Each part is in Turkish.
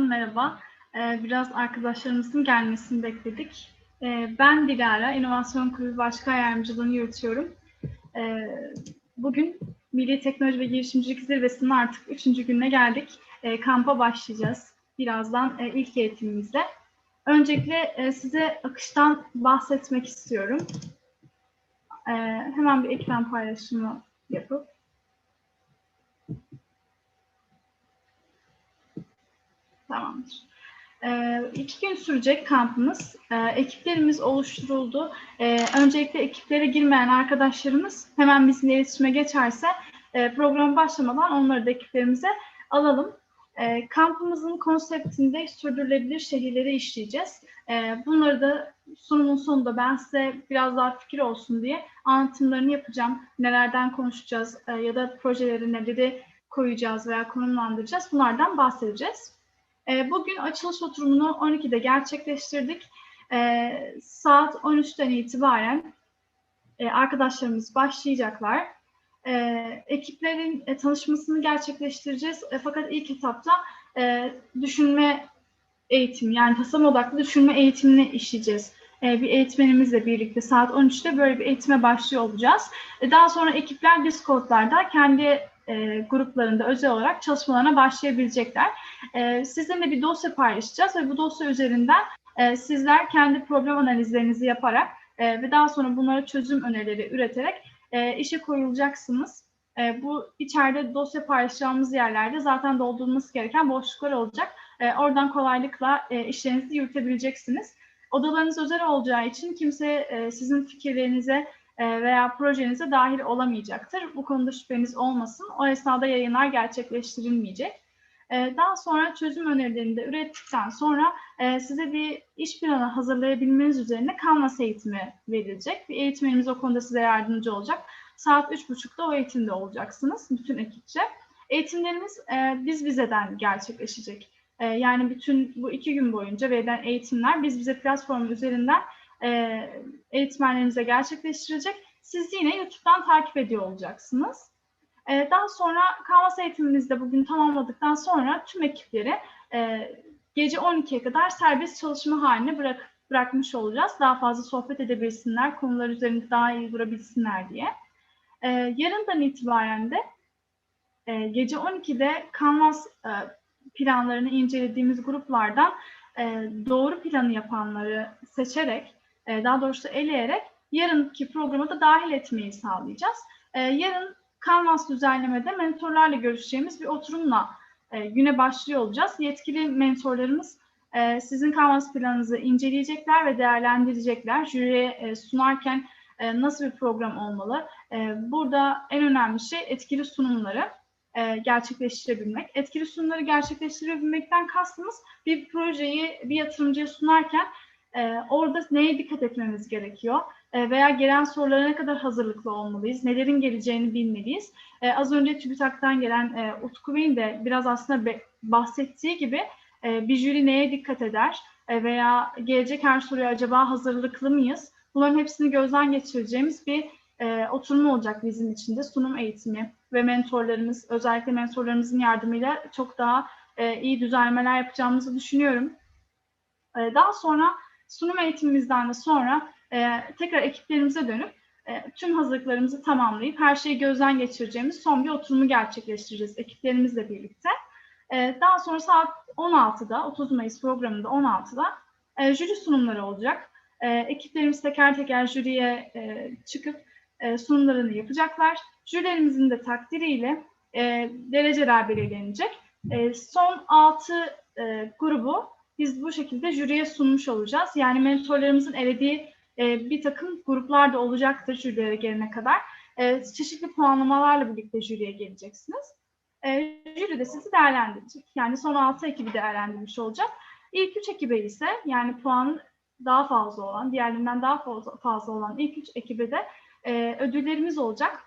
Merhaba. Ee, Biraz arkadaşlarımızın gelmesini bekledik. Ee, Ben Dilara, İnovasyon Kulübü Başkan Yardımcılığını yürütüyorum. Ee, Bugün Milli Teknoloji ve Girişimcilik Zirvesi'nin artık üçüncü gününe geldik. Kampa başlayacağız birazdan e, ilk eğitimimizde. Öncelikle e, size akıştan bahsetmek istiyorum. Hemen bir ekran paylaşımı yapıp Tamamdır. Ee, iki gün sürecek kampımız. Ee, ekiplerimiz oluşturuldu. Ee, öncelikle ekiplere girmeyen arkadaşlarımız hemen bizimle iletişime geçerse e, program başlamadan onları da ekiplerimize alalım. Ee, kampımızın konseptinde sürdürülebilir şehirleri işleyeceğiz. Ee, bunları da sunumun sonunda ben size biraz daha fikir olsun diye anlatımlarını yapacağım. Nelerden konuşacağız e, ya da projeleri neleri koyacağız veya konumlandıracağız. Bunlardan bahsedeceğiz. E, Bugün açılış oturumunu 12'de gerçekleştirdik. E, Saat 13'ten itibaren e, arkadaşlarımız başlayacaklar. E, Ekiplerin e, tanışmasını gerçekleştireceğiz. E, Fakat ilk etapta düşünme eğitimi yani tasarım odaklı düşünme eğitimini işleyeceğiz. Bir eğitmenimizle birlikte saat 13'te böyle bir eğitime başlıyor olacağız. Daha sonra ekipler Discord'larda kendi e, gruplarında özel olarak çalışmalarına başlayabilecekler. E, sizinle bir dosya paylaşacağız ve bu dosya üzerinden e, sizler kendi problem analizlerinizi yaparak e, ve daha sonra bunlara çözüm önerileri üreterek e, işe koyulacaksınız. E, bu içeride dosya paylaşacağımız yerlerde zaten doldurulması gereken boşluklar olacak. E, oradan kolaylıkla e, işlerinizi yürütebileceksiniz. Odalarınız özel olacağı için kimse e, sizin fikirlerinize veya projenize dahil olamayacaktır. Bu konuda şüpheniz olmasın. O esnada yayınlar gerçekleştirilmeyecek. E, Daha sonra çözüm önerilerini de ürettikten sonra e, size bir iş planı hazırlayabilmeniz üzerine Canvas eğitimi verilecek. Bir eğitmenimiz o konuda size yardımcı olacak. Saat 3.30'da o eğitimde olacaksınız bütün ekipçe. Eğitimlerimiz e, biz bizeden gerçekleşecek. E, Yani bütün bu iki gün boyunca verilen eğitimler biz bize platformu üzerinden e, eğitmenlerimize gerçekleştirecek. Siz yine YouTube'dan takip ediyor olacaksınız. E, Daha sonra Canvas eğitimimizi de bugün tamamladıktan sonra tüm ekipleri e, gece 12'ye kadar serbest çalışma haline bırak, bırakmış olacağız. Daha fazla sohbet edebilsinler, konular üzerinde daha iyi durabilsinler diye. E, Yarından itibaren de e, gece 12'de Canvas e, planlarını incelediğimiz gruplardan e, doğru planı yapanları seçerek, e, daha doğrusu eleyerek yarınki programa da dahil etmeyi sağlayacağız. E, yarın Canvas düzenlemede mentorlarla görüşeceğimiz bir oturumla e, güne başlıyor olacağız. Yetkili mentorlarımız e, sizin Canvas planınızı inceleyecekler ve değerlendirecekler. Jüriye e, sunarken e, nasıl bir program olmalı? E, burada en önemli şey etkili sunumları e, gerçekleştirebilmek. Etkili sunumları gerçekleştirebilmekten kastımız bir projeyi bir yatırımcıya sunarken e, orada neye dikkat etmemiz gerekiyor? E, veya gelen sorulara ne kadar hazırlıklı olmalıyız? Nelerin geleceğini bilmeliyiz. E, az önce TÜBİTAK'tan gelen e, Utku Bey'in de biraz aslında be, bahsettiği gibi e, bir jüri neye dikkat eder? E, veya gelecek her soruya acaba hazırlıklı mıyız? Bunların hepsini gözden geçireceğimiz bir e, oturum olacak bizim için de sunum eğitimi ve mentorlarımız, özellikle mentorlarımızın yardımıyla çok daha e, iyi düzenlemeler yapacağımızı düşünüyorum. E, daha sonra sunum eğitimimizden de sonra e, tekrar ekiplerimize dönüp e, tüm hazırlıklarımızı tamamlayıp her şeyi gözden geçireceğimiz son bir oturumu gerçekleştireceğiz ekiplerimizle birlikte. E, daha sonra saat 16'da, 30 Mayıs programında 16'da e, jüri sunumları olacak. E, ekiplerimiz teker teker jüriye e, çıkıp e, sunumlarını yapacaklar. Jürilerimizin de takdiriyle e, dereceler belirlenecek. E, son 6 e, grubu biz bu şekilde jüriye sunmuş olacağız. Yani mentorlarımızın elediği e, bir takım gruplar da olacaktır jürilere gelene kadar. E, çeşitli puanlamalarla birlikte jüriye geleceksiniz. E, jüri de sizi değerlendirecek. Yani son 6 ekibi değerlendirmiş olacak. İlk 3 ekibe ise yani puanın daha fazla olan, diğerlerinden daha fazla, olan ilk 3 ekibe de e, ödüllerimiz olacak.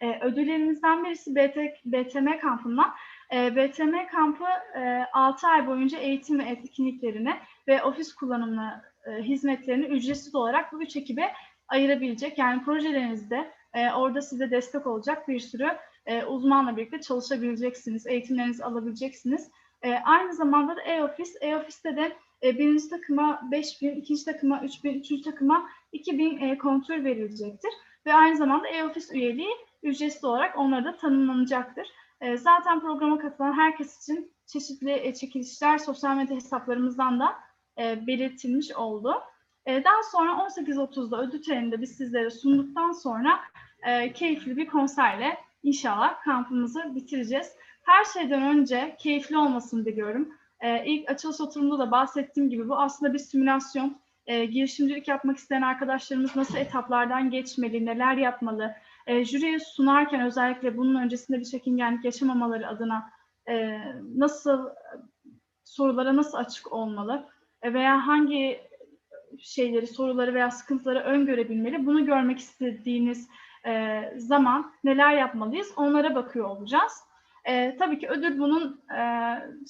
E, ödüllerimizden birisi BT, BTM kampından. E, BTM kampı e, 6 ay boyunca eğitim ve etkinliklerine ve ofis kullanımına e, hizmetlerini ücretsiz olarak bu üç ekibe ayırabilecek. Yani projelerinizde e, orada size destek olacak bir sürü e, uzmanla birlikte çalışabileceksiniz, eğitimlerinizi alabileceksiniz. E, aynı zamanda da e-office. E-office'te de e, birinci takıma 5000, ikinci takıma 3000, üçüncü takıma 2000 e, kontür verilecektir. Ve aynı zamanda e-office üyeliği ücretsiz olarak onlara da tanımlanacaktır. E, zaten programa katılan herkes için çeşitli e, çekilişler sosyal medya hesaplarımızdan da e, belirtilmiş oldu. E, daha sonra 18.30'da ödül töreninde biz sizlere sunduktan sonra keyifli bir konserle inşallah kampımızı bitireceğiz. Her şeyden önce keyifli olmasını diliyorum. İlk açılış oturumunda da bahsettiğim gibi bu aslında bir simülasyon. Girişimcilik yapmak isteyen arkadaşlarımız nasıl etaplardan geçmeli, neler yapmalı, e, jüriye sunarken özellikle bunun öncesinde bir çekingenlik yaşamamaları adına e, nasıl sorulara nasıl açık olmalı e, veya hangi şeyleri, soruları veya sıkıntıları öngörebilmeli. Bunu görmek istediğiniz e, zaman neler yapmalıyız onlara bakıyor olacağız. E, tabii ki ödül bunun e,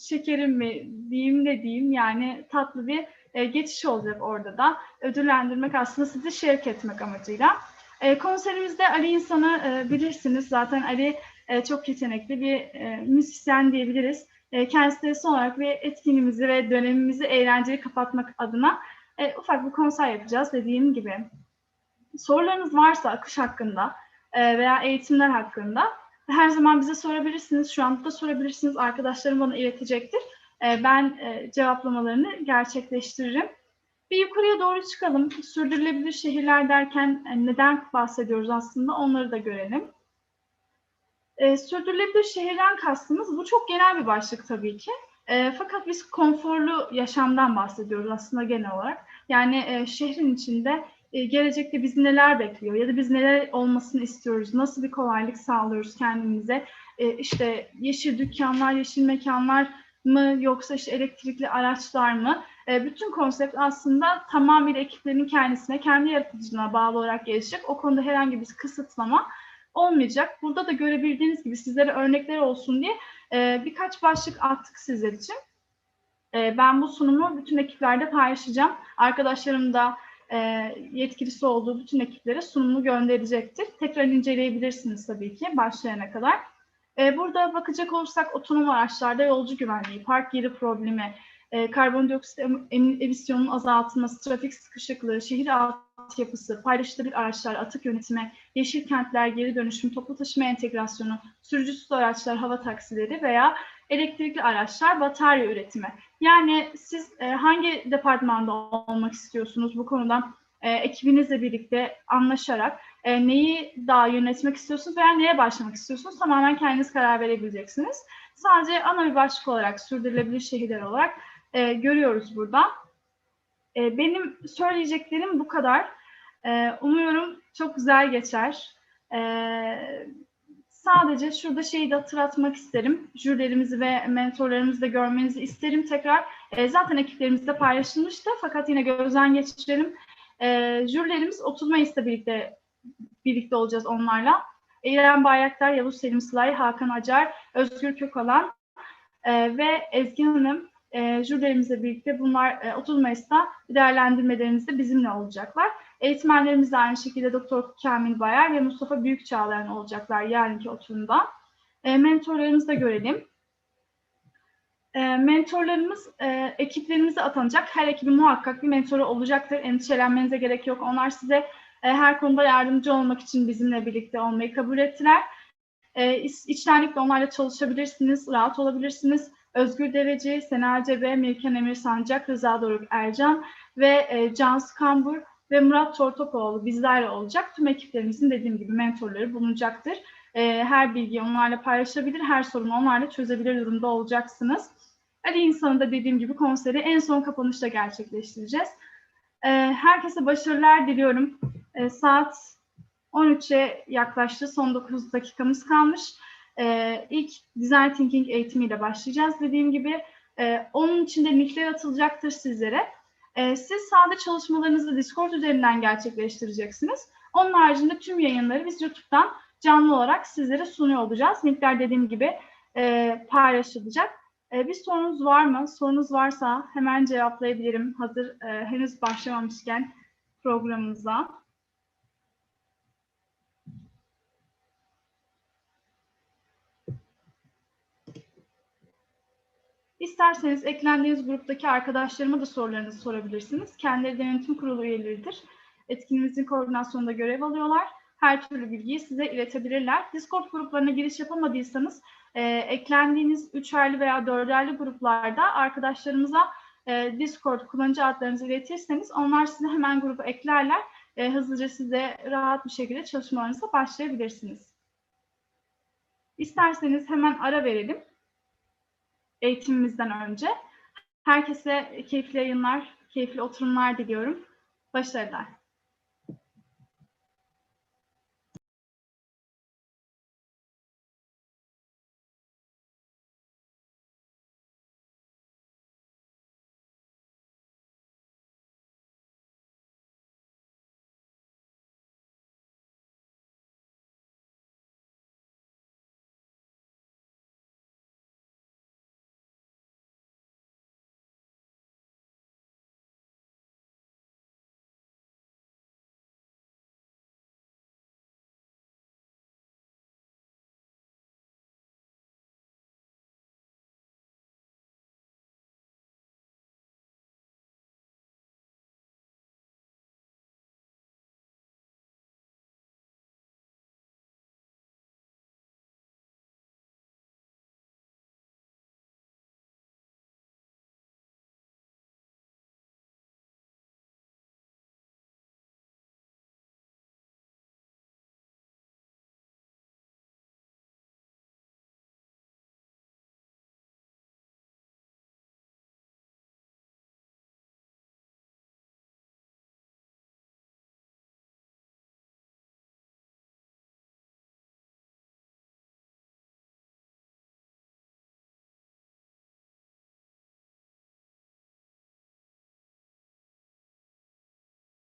şekerim mi diyeyim ne diyeyim yani tatlı bir e, geçiş olacak orada da. Ödüllendirmek aslında sizi şevk etmek amacıyla. E, konserimizde Ali İnsan'ı e, bilirsiniz. Zaten Ali e, çok yetenekli bir e, müzisyen diyebiliriz. E, kendisi son olarak bir etkinliğimizi ve dönemimizi eğlenceli kapatmak adına e, ufak bir konser yapacağız dediğim gibi. Sorularınız varsa akış hakkında e, veya eğitimler hakkında her zaman bize sorabilirsiniz. Şu anda da sorabilirsiniz. Arkadaşlarım bana iletecektir. E, ben e, cevaplamalarını gerçekleştiririm. Bir yukarıya doğru çıkalım. Sürdürülebilir şehirler derken e, neden bahsediyoruz aslında onları da görelim. E, sürdürülebilir şehirden kastımız bu çok genel bir başlık tabii ki. E, fakat biz konforlu yaşamdan bahsediyoruz aslında genel olarak. Yani e, şehrin içinde e, gelecekte bizi neler bekliyor ya da biz neler olmasını istiyoruz, nasıl bir kolaylık sağlıyoruz kendimize. E, işte yeşil dükkanlar, yeşil mekanlar mı yoksa işte elektrikli araçlar mı? E, bütün konsept aslında tamamıyla ekiplerin kendisine, kendi yaratıcılığına bağlı olarak gelişecek. O konuda herhangi bir kısıtlama olmayacak. Burada da görebildiğiniz gibi sizlere örnekler olsun diye e, birkaç başlık attık sizler için. E, ben bu sunumu bütün ekiplerde paylaşacağım. Arkadaşlarım da yetkilisi olduğu bütün ekiplere sunumu gönderecektir. Tekrar inceleyebilirsiniz tabii ki başlayana kadar. Burada bakacak olursak otonom araçlarda yolcu güvenliği, park yeri problemi, e, karbondioksit emisyonunun azaltılması, trafik sıkışıklığı, şehir altyapısı, paylaşılabilir araçlar, atık yönetimi, yeşil kentler, geri dönüşüm, toplu taşıma entegrasyonu, sürücüsüz araçlar, hava taksileri veya elektrikli araçlar, batarya üretimi. Yani siz e, hangi departmanda olmak istiyorsunuz bu konuda e, ekibinizle birlikte anlaşarak e, neyi daha yönetmek istiyorsunuz veya neye başlamak istiyorsunuz tamamen kendiniz karar verebileceksiniz. Sadece ana bir başlık olarak sürdürülebilir şehirler olarak e, görüyoruz burada. E, benim söyleyeceklerim bu kadar. E, umuyorum çok güzel geçer. E, sadece şurada şeyi de hatırlatmak isterim. Jürilerimizi ve mentorlarımızı da görmenizi isterim tekrar. E, zaten ekiplerimizde paylaşılmıştı fakat yine gözden geçirelim. E, jürilerimiz 30 Mayıs'ta birlikte birlikte olacağız onlarla. İrem Bayraktar, Yavuz Selim Sılay, Hakan Acar, Özgür Kökalan e, ve Ezgi Hanım e, jürilerimizle birlikte bunlar e, 30 Mayıs'ta değerlendirmelerimizde bizimle olacaklar. Eğitmenlerimiz de aynı şekilde Doktor Kamil Bayar ve Mustafa Büyükçağlayan olacaklar yarınki oturumda. E, mentorlarımızı da görelim. E, mentorlarımız e, ekiplerimize atanacak. Her ekibin muhakkak bir mentoru olacaktır. Endişelenmenize gerek yok. Onlar size e, her konuda yardımcı olmak için bizimle birlikte olmayı kabul ettiler. E, içtenlikle onlarla çalışabilirsiniz, rahat olabilirsiniz. Özgür Deveci, Senel Cebe, Mirken Emir Sancak, Rıza Doruk Ercan ve e, Can Skambur ve Murat Tortopoğlu bizlerle olacak. Tüm ekiplerimizin dediğim gibi mentorları bulunacaktır. E, her bilgiyi onlarla paylaşabilir, her sorunu onlarla çözebilir durumda olacaksınız. Ali İnsan'ı da dediğim gibi konseri en son kapanışta gerçekleştireceğiz. E, herkese başarılar diliyorum. E, saat 13'e yaklaştı. Son 9 dakikamız kalmış. E, ilk Design Thinking eğitimiyle başlayacağız dediğim gibi. E, onun için de linkler atılacaktır sizlere. E, siz sade çalışmalarınızı Discord üzerinden gerçekleştireceksiniz. Onun haricinde tüm yayınları biz YouTube'dan canlı olarak sizlere sunuyor olacağız. Linkler dediğim gibi e, paylaşılacak. E, bir sorunuz var mı? Sorunuz varsa hemen cevaplayabilirim. Hazır e, henüz başlamamışken programımıza. İsterseniz eklendiğiniz gruptaki arkadaşlarıma da sorularınızı sorabilirsiniz. Kendileri de yönetim kurulu üyeleridir. Etkinliğimizin koordinasyonunda görev alıyorlar. Her türlü bilgiyi size iletebilirler. Discord gruplarına giriş yapamadıysanız e, eklendiğiniz üçerli veya dörderli gruplarda arkadaşlarımıza e, Discord kullanıcı adlarınızı iletirseniz onlar sizi hemen gruba eklerler. E, hızlıca size rahat bir şekilde çalışmalarınıza başlayabilirsiniz. İsterseniz hemen ara verelim eğitimimizden önce. Herkese keyifli yayınlar, keyifli oturumlar diliyorum. Başarılar.